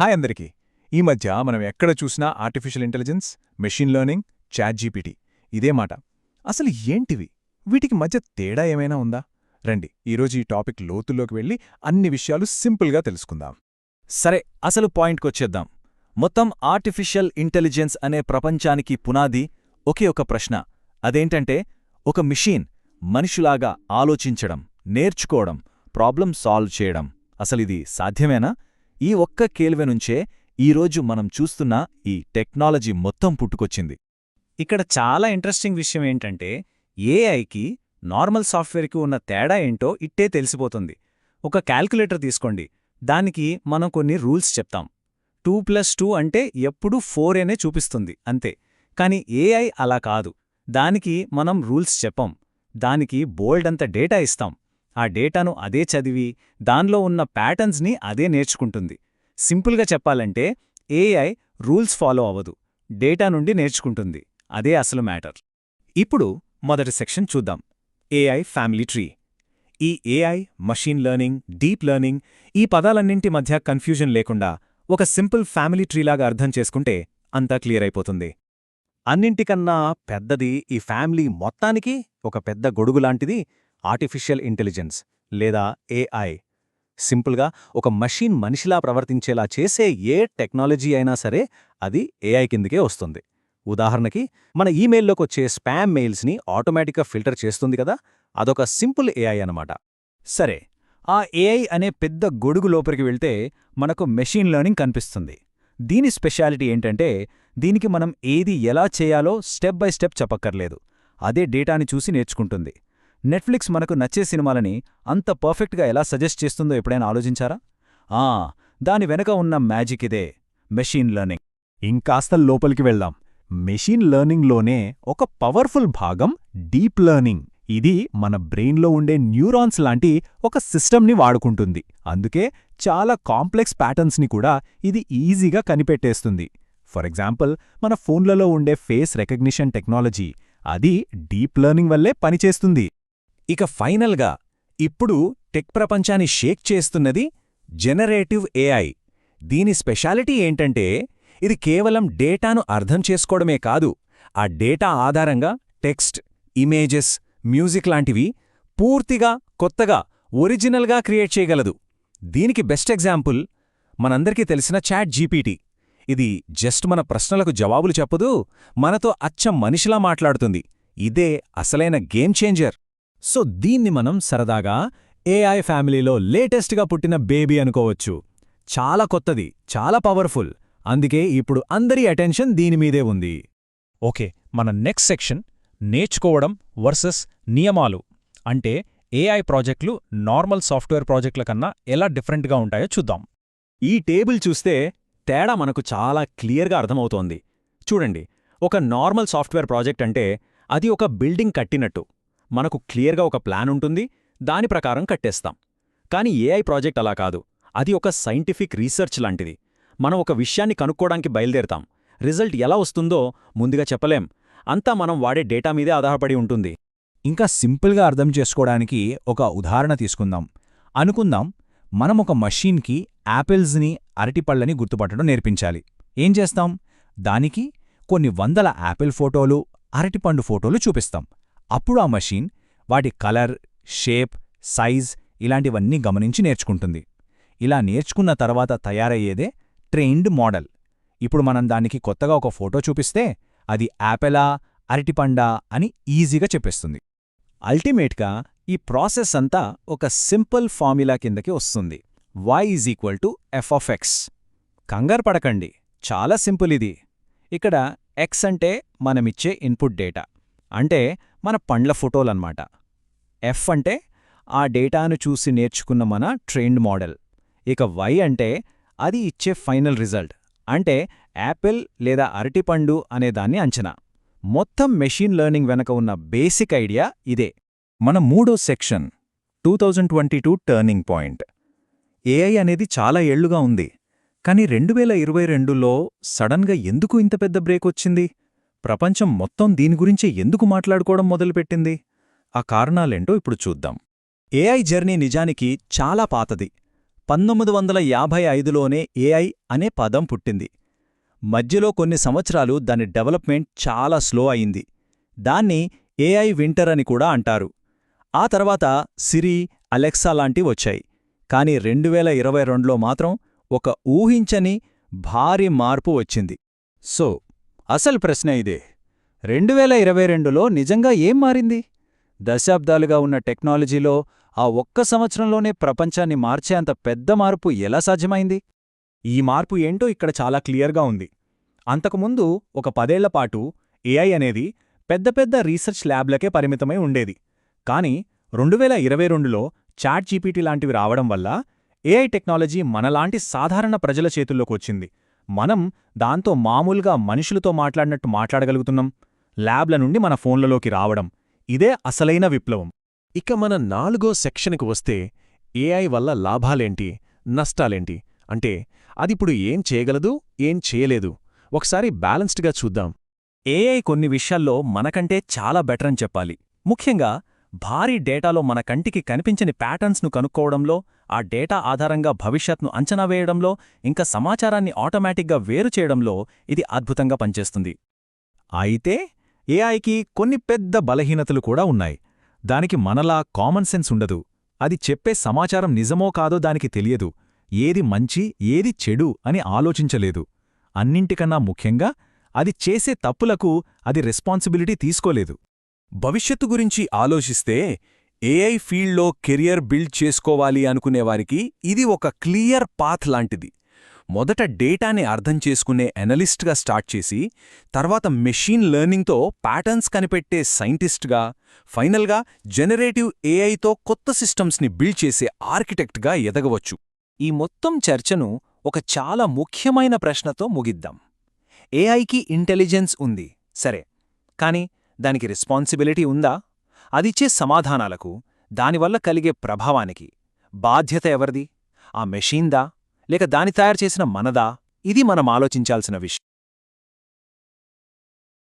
Hi అందరికీ. ఈ మధ్య మనం ఎక్కడ చూసినా artificial intelligence machine learning chat G P T ఇదే మాట. అసలు ఏంటివి? వీటికి మధ్య తేడా ఏమైనా ఉందా? రండి ఈరోజు ఈ టాపిక్ లోతుల్లోకి వెళ్ళి అన్ని విషయాలు సింపుల్గా తెలుసుకుందాం. సరే అసలు పాయింట్కొచ్చేద్దాం మొత్తం ఆర్టిఫిషియల్ ఇంటెలిజెన్స్ అనే ప్రపంచానికి పునాది ఒకే ఒక ప్రశ్న. అదేంటంటే ఒక మిషీన్ మనిషిలాగా ఆలోచించడం నేర్చుకోవడం ప్రాబ్లం సాల్వ్ చేయడం. అసలిది సాధ్యమేనా? ఈ ఒక్క కేల్వె నుంచే ఈరోజు మనం చూస్తున్న ఈ టెక్నాలజీ మొత్తం పుట్టుకొచ్చింది. ఇక్కడ చాలా ఇంట్రెస్టింగ్ విషయం ఏంటంటే ఏఐకి నార్మల్ సాఫ్ట్వేర్కి ఉన్న తేడా ఏంటో ఇట్టే తెలిసిపోతుంది. ఒక క్యాల్కులేటర్ తీసుకోండి. దానికి మనం కొన్ని రూల్స్ చెప్తాం. టూ ప్లస్ టూ అంటే ఎప్పుడూ ఫోర్ అనే చూపిస్తుంది అంతే. కాని ఏఐ అలా కాదు. దానికి మనం రూల్స్ చెప్పం. దానికి బోల్డ్ అంత డేటా ఇస్తాం. ఆ డేటాను అదే చదివి దానిలో ఉన్న ప్యాటర్న్స్ని అదే నేర్చుకుంటుంది. సింపుల్గా చెప్పాలంటే ఏఐ రూల్స్ ఫాలో అవ్వదు. డేటా నుండి నేర్చుకుంటుంది. అదే అసలు మ్యాటర్. ఇప్పుడు మొదటి సెక్షన్ చూద్దాం. A I family tree. ఈ A I machine learning deep learning ఈ పదాలన్నింటి మధ్య కన్ఫ్యూజన్ లేకుండా ఒక సింపుల్ ఫ్యామిలీ ట్రీలాగా అర్థం చేసుకుంటే అంతా క్లియర్ అయిపోతుంది. అన్నింటికన్నా పెద్దది ఈ ఫ్యామిలీ మొత్తానికి ఒక పెద్ద గొడుగులాంటిది ఆర్టిఫిషియల్ ఇంటెలిజెన్స్ లేదా ఏఐ సింపుల్గా ఒక మషీన్ మనిషిలా ప్రవర్తించేలా చేసే ఏ టెక్నాలజీ అయినా సరే అది ఏఐ కిందకే వస్తుంది. ఉదాహరణకి మన ఈమెయిల్లోకి వచ్చే స్పామ్ మెయిల్స్ని ఆటోమేటిక్గా ఫిల్టర్ చేస్తుంది కదా అదొక సింపుల్ ఏఐ అనమాట సరే ఆ ఏఐ అనే పెద్ద గొడుగు లోపలికి వెళ్తే మనకు మెషీన్ లెర్నింగ్ కనిపిస్తుంది. దీని స్పెషాలిటీ ఏంటంటే దీనికి మనం ఏది ఎలా చేయాలో స్టెప్ బై స్టెప్ చెప్పక్కర్లేదు. అదే డేటాని చూసి నేర్చుకుంటుంది. నెట్ఫ్లిక్స్ మనకు నచ్చే సినిమాలని అంత పర్ఫెక్ట్గా ఎలా సజెస్ట్ చేస్తుందో ఎప్పుడైనా ఆలోచించారా? ఆ దాని వెనక ఉన్న మ్యాజిక్ ఇదే మెషీన్ లెర్నింగ్. ఇంకాస్త లోపలికి వెళ్దాం. మెషీన్ లెర్నింగ్లోనే ఒక పవర్ఫుల్ భాగం డీప్ లెర్నింగ్. ఇది మన బ్రెయిన్లో ఉండే న్యూరాన్స్ లాంటి ఒక సిస్టమ్ని వాడుకుంటుంది. అందుకే చాలా కాంప్లెక్స్ ప్యాటర్న్స్ని కూడా ఇది ఈజీగా కనిపెట్టేస్తుంది. ఫర్ ఎగ్జాంపుల్ మన ఫోన్లలో ఉండే ఫేస్ రికగ్నిషన్ టెక్నాలజీ అది డీప్ లెర్నింగ్ వల్లే పనిచేస్తుంది. ఇక ఫైనల్గా ఇప్పుడు టెక్ ప్రపంచాన్ని షేక్ చేస్తున్నది జెనరేటివ్ ఏఐ. దీని స్పెషాలిటీ ఏంటంటే ఇది కేవలం డేటాను అర్థం చేసుకోవడమే కాదు ఆ డేటా ఆధారంగా టెక్స్ట్ ఇమేజెస్ మ్యూజిక్ లాంటివి పూర్తిగా కొత్తగా ఒరిజినల్గా క్రియేట్ చేయగలదు. దీనికి బెస్ట్ ఎగ్జాంపుల్ మనందరికీ తెలిసిన చాట్ జీపీటీ. ఇది జస్ట్ మన ప్రశ్నలకు జవాబులు చెప్పదు మనతో అచ్చం మనిషిలా మాట్లాడుతుంది. ఇదే అసలైన గేమ్ చేంజర్. సో దీన్ని మనం సరదాగా ఏఐ ఫ్యామిలీలో లేటెస్ట్గా పుట్టిన బేబీ అనుకోవచ్చు. చాలా కొత్తది చాలా పవర్ఫుల్. అందుకే ఇప్పుడు అందరి అటెన్షన్ దీనిమీదే ఉంది. ఓకే మన నెక్స్ట్ సెక్షన్ నేర్చుకోవడం వర్సెస్ నియమాలు. అంటే ఏఐ ప్రాజెక్టులు నార్మల్ సాఫ్ట్వేర్ ప్రాజెక్టుల కన్నా ఎలా డిఫరెంట్గా ఉంటాయో చూద్దాం. ఈ టేబుల్ చూస్తే తేడా మనకు చాలా క్లియర్గా అర్థమవుతోంది. చూడండి ఒక నార్మల్ సాఫ్ట్వేర్ ప్రాజెక్ట్ అంటే అది ఒక బిల్డింగ్ కట్టినట్టు. మనకు క్లియర్గా ఒక ప్లాన్ ఉంటుంది దాని ప్రకారం కట్టేస్తాం. కానీ ఏఐ ప్రాజెక్ట్ అలా కాదు. అది ఒక సైంటిఫిక్ రీసెర్చ్ లాంటిది. మనం ఒక విషయాన్ని కనుక్కోడానికి బయలుదేరతాం. రిజల్ట్ ఎలా వస్తుందో ముందుగా చెప్పలేం. అంతా మనం వాడే డేటా మీదే ఆధారపడి ఉంటుంది. ఇంకా సింపుల్గా అర్థం చేసుకోవడానికి ఒక ఉదాహరణ తీసుకుందాం. అనుకుందాం మనం ఒక మషీన్కి యాపిల్స్ని అరటిపళ్ళని గుర్తుపట్టడం నేర్పించాలి. ఏం చేస్తాం? దానికి కొన్ని వందల యాపిల్ ఫోటోలు అరటిపండు ఫోటోలు చూపిస్తాం. అప్పుడు ఆ మషీన్ వాటి కలర్ షేప్ సైజ్ ఇలాంటివన్నీ గమనించి నేర్చుకుంటుంది. ఇలా నేర్చుకున్న తర్వాత తయారయ్యేదే ట్రైన్డ్ మోడల్. ఇప్పుడు మనం దానికి కొత్తగా ఒక ఫోటో చూపిస్తే అది యాపెలా అరటిపండా అని ఈజీగా చెప్పేస్తుంది. అల్టిమేట్గా ఈ ప్రాసెస్ అంతా ఒక సింపుల్ ఫార్ములా కిందకి వస్తుంది. y is equal to F of X కంగారు పడకండి. చాలా సింపుల్ ఇది. ఇక్కడ ఎక్స్ అంటే మనమిచ్చే ఇన్పుట్ డేటా. అంటే మన పండ్ల ఫోటోలన్నమాట. ఎఫ్ అంటే ఆ డేటాను చూసి నేర్చుకున్న మన ట్రైన్డ్ మోడల్. ఇక వై అంటే అది ఇచ్చే ఫైనల్ రిజల్ట్. అంటే యాపిల్ లేదా అరటిపండు అనేదాన్ని అంచనా. మొత్తం మెషీన్ లెర్నింగ్ వెనక ఉన్న బేసిక్ ఐడియా ఇదే. మన మూడో section two thousand twenty two turning point. A I అనేది చాలా ఏళ్ళుగా ఉంది. కానీ రెండు వేల ఇరవై రెండులో సడన్గా ఎందుకు ఇంత పెద్ద బ్రేక్ వచ్చింది? ప్రపంచం మొత్తం దీని గురించి ఎందుకు మాట్లాడుకోవడం మొదలుపెట్టింది? ఆ కారణాలేంటో ఇప్పుడు చూద్దాం. ఏఐ జర్నీ నిజానికి చాలా పాతది. పంతొమ్మిది వందల యాభై ఐదులోనే ఏఐ అనే పదం పుట్టింది. మధ్యలో కొన్ని సంవత్సరాలు దాని డెవలప్మెంట్ చాలా స్లో అయింది. దాన్ని ఏఐ వింటర్ అని కూడా అంటారు. ఆ తర్వాత సిరి అలెక్సా లాంటి వచ్చాయి. కాని రెండు వేల ఇరవై రెండులో మాత్రం ఒక ఊహించని భారీ మార్పు వచ్చింది. సో అసలు ప్రశ్న ఇదే. రెండు వేల ఇరవై రెండులో నిజంగా ఏం మారింది? దశాబ్దాలుగా ఉన్న టెక్నాలజీలో ఆ ఒక్క సంవత్సరంలోనే ప్రపంచాన్ని మార్చేంత పెద్ద మార్పు ఎలా సాధ్యమైంది? ఈ మార్పు ఏంటో ఇక్కడ చాలా క్లియర్గా ఉంది. అంతకుముందు ఒక పదేళ్ళపాటు ఏఐ అనేది పెద్ద పెద్ద రీసెర్చ్ ల్యాబ్లకే పరిమితమై ఉండేది. కానీ రెండు వేల ఇరవై రెండులో చాట్ జీపీటీ లాంటివి రావడం వల్ల ఏఐ టెక్నాలజీ మనలాంటి సాధారణ ప్రజల చేతుల్లోకి వచ్చింది. మనం దాంతో మామూలుగా మనుషులతో మాట్లాడినట్టు మాట్లాడగలుగుతున్నాం. ల్యాబ్ల నుండి మన ఫోన్లలోకి రావడం. ఇదే అసలైన విప్లవం. ఇక మన నాలుగో సెక్షన్కి వస్తే ఏఐ వల్ల లాభాలేంటి? నష్టాలేంటి? అంటే అదిప్పుడు ఏం చేయగలదు? ఏం చేయలేదు? ఒకసారి బ్యాలెన్స్డ్గా చూద్దాం. ఏఐ కొన్ని విషయాల్లో మనకంటే చాలా బెటర్ అని చెప్పాలి. ముఖ్యంగా భారీ డేటాలో మన కంటికి కనిపించని ప్యాటర్న్స్ను కనుక్కోవడంలో ఆ డేటా ఆధారంగా భవిష్యత్ను అంచనా వేయడంలో ఇంకా సమాచారాన్ని ఆటోమేటిక్గా వేరు చేయడంలో ఇది అద్భుతంగా పనిచేస్తుంది. అయితే ఏఐకి కొన్ని పెద్ద బలహీనతలు కూడా ఉన్నాయి. దానికి మనలా కామన్ సెన్స్ ఉండదు. అది చెప్పే సమాచారం నిజమో కాదో దానికి తెలియదు. ఏది మంచి ఏది చెడు అని ఆలోచించలేదు. అన్నింటికన్నా ముఖ్యంగా అది చేసే తప్పులకు అది రెస్పాన్సిబిలిటీ తీసుకోలేదు. భవిష్యత్తు గురించి ఆలోచిస్తే ఏఐ ఫీల్డ్లో కెరియర్ బిల్డ్ చేసుకోవాలి అనుకునేవారికి ఇది ఒక క్లియర్ పాత్ లాంటిది. మొదట డేటాని అర్థం చేసుకునే ఎనలిస్ట్గా స్టార్ట్ చేసి తర్వాత మెషీన్ లెర్నింగ్తో ప్యాటర్న్స్ కనిపెట్టే సైంటిస్ట్గా ఫైనల్గా జనరేటివ్ ఏఐతో కొత్త సిస్టమ్స్ని బిల్డ్ చేసే ఆర్కిటెక్ట్గా ఎదగవచ్చు. ఈ మొత్తం చర్చను ఒక చాలా ముఖ్యమైన ప్రశ్నతో ముగిద్దాం. ఏఐకి ఇంటెలిజెన్స్ ఉంది సరే. కానీ దానికి రెస్పాన్సిబిలిటీ ఉందా? అదిచ్చే సమాధానాలకు దానివల్ల కలిగే ప్రభావానికి బాధ్యత ఎవరిది? ఆ మెషీన్దా లేక దాని తయారు చేసిన మనదా? ఇది మనం ఆలోచించాల్సిన విషయం.